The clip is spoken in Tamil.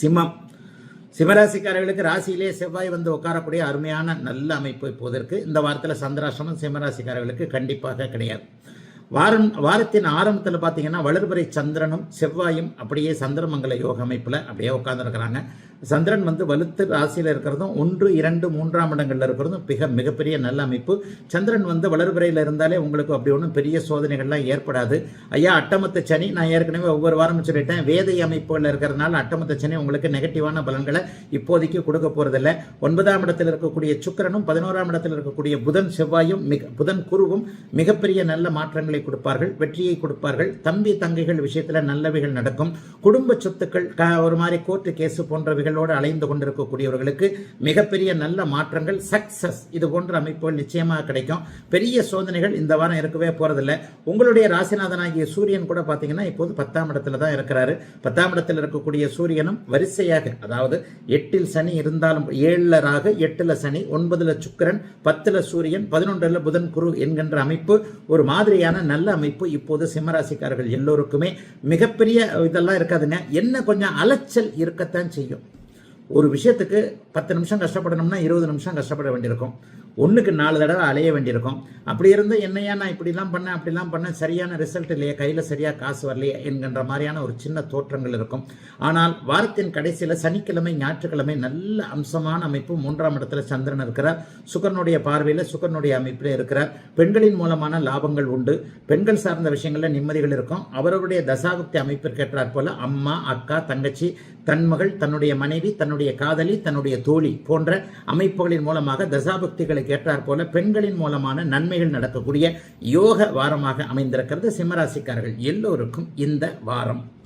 சிம்மம். சிம்மராசிக்காரர்களுக்கு ராசியிலே செவ்வாய் வந்து உட்காரக்கூடிய அருமையான நல்ல அமைப்பு இப்போதற்கு இந்த வாரத்தில் சந்திராசிரமம் சிம்மராசிக்காரர்களுக்கு கண்டிப்பாக கிடையாது. வாரம் வாரத்தின் ஆரம்பத்தில் பார்த்தீங்கன்னா வளர்பறை சந்திரனும் செவ்வாயும் அப்படியே சந்திரமங்கல யோக அமைப்பில் அப்படியே உட்காந்துருக்கிறாங்க சந்திரன் வந்து வலுத்து ராசியில் இருக்கிறதும் ஒன்று இரண்டு மூன்றாம் இடங்களில் இருக்கிறதும் மிக மிகப்பெரிய நல்ல அமைப்பு. சந்திரன் வந்து வளர்பறையில் இருந்தாலே உங்களுக்கு அப்படி ஒன்றும் பெரிய சோதனைகள்லாம் ஏற்படாது. ஐயா அட்டமத்த சனி நான் ஏற்கனவே ஒவ்வொரு வாரமும் சொல்லிட்டேன். வேதை அமைப்புகளில் இருக்கிறதுனால அட்டமத்த சனி உங்களுக்கு நெகட்டிவான பலன்களை இப்போதைக்கு கொடுக்க போகிறதில்ல ஒன்பதாம் இடத்தில் இருக்கக்கூடிய சுக்கிரனும் பதினோராம் இடத்தில் இருக்கக்கூடிய புதன் செவ்வாயும் மிக புதன் குருவும் மிகப்பெரிய நல்ல மாற்றங்கள் கொடுப்பார்கள் வெற்றியை கொடுப்பார்கள். தம்பி தங்கைகள் விஷயத்தில் நல்லவைகள் நடக்கும். குடும்ப சொத்துக்கள் க ஒரு மாதிரி கோர்ட்டு கேஸு போன்றவைகளோடு அலைந்து கொண்டிருக்கக்கூடியவர்களுக்கு மிகப்பெரிய நல்ல மாற்றங்கள் சக்சஸ் இது போன்ற அமைப்புகள் நிச்சயமாக கிடைக்கும். பெரிய சோதனைகள் இந்த வாரம் இருக்கவே போறதில்ல. உங்களுடைய ராசிநாதனாகிய சூரியன் கூட பார்த்தீங்கன்னா இப்போது பத்தாம் இடத்துல தான் இருக்கிறாரு. பத்தாம் இடத்தில் இருக்கக்கூடிய சூரியனும் வரிசையாக அதாவது எட்டில் சனி இருந்தாலும் ஏழில் ராகு எட்டில் சனி ஒன்பதில் சுக்கரன் பத்தில் சூரியன் பதினொன்றில் புதன் குரு என்கின்ற அமைப்பு ஒரு மாதிரியான நல்ல அமைப்பு இப்போது சிம்மராசிக்காரர்கள் எல்லோருக்குமே மிகப்பெரிய இதெல்லாம் இருக்காதுங்க. என்ன கொஞ்சம் அலைச்சல் இருக்கத்தான் செய்யும். ஒரு விஷயத்துக்கு பத்து நிமிஷம் கஷ்டப்படணும்னா இருபது நிமிஷம் கஷ்டப்பட வேண்டியிருக்கும். ஒன்றுக்கு நாலு தடவை அலைய வேண்டியிருக்கும். அப்படி இருந்து என்னையா நான் இப்படிலாம் பண்ணேன் அப்படிலாம் பண்ணேன் சரியான ரிசல்ட் இல்லையே கையில் சரியாக காசு வரலையே என்கின்ற மாதிரியான ஒரு சின்ன தோற்றங்கள் இருக்கும். ஆனால் வாரத்தின் கடைசியில் சனிக்கிழமை ஞாயிற்றுக்கிழமை நல்ல அம்சமான அமைப்பு மூன்றாம் இடத்துல சந்திரன் இருக்கிறார். சுகர்னுடைய பார்வையில் சுகர்னுடைய அமைப்பில் இருக்கிறார். பெண்களின் மூலமான லாபங்கள் உண்டு. பெண்கள் சார்ந்த விஷயங்களில் நிம்மதிகள் இருக்கும். அவரவருடைய தசாபக்தி அமைப்பிற்கேற்றாற் போல அம்மா அக்கா தங்கச்சி தன்மகள் தன்னுடைய மனைவி தன்னுடைய காதலி தன்னுடைய தோழி போன்ற அமைப்புகளின் மூலமாக தசாபக்திகளுக்கு ஏற்றாற் போல பெண்களின் மூலமான நன்மைகள் நடக்கக்கூடிய யோக வாரமாக அமைந்திருக்கிறது. சிம்மராசிக்காரர்கள் எல்லோருக்கும் இந்த வாரம்.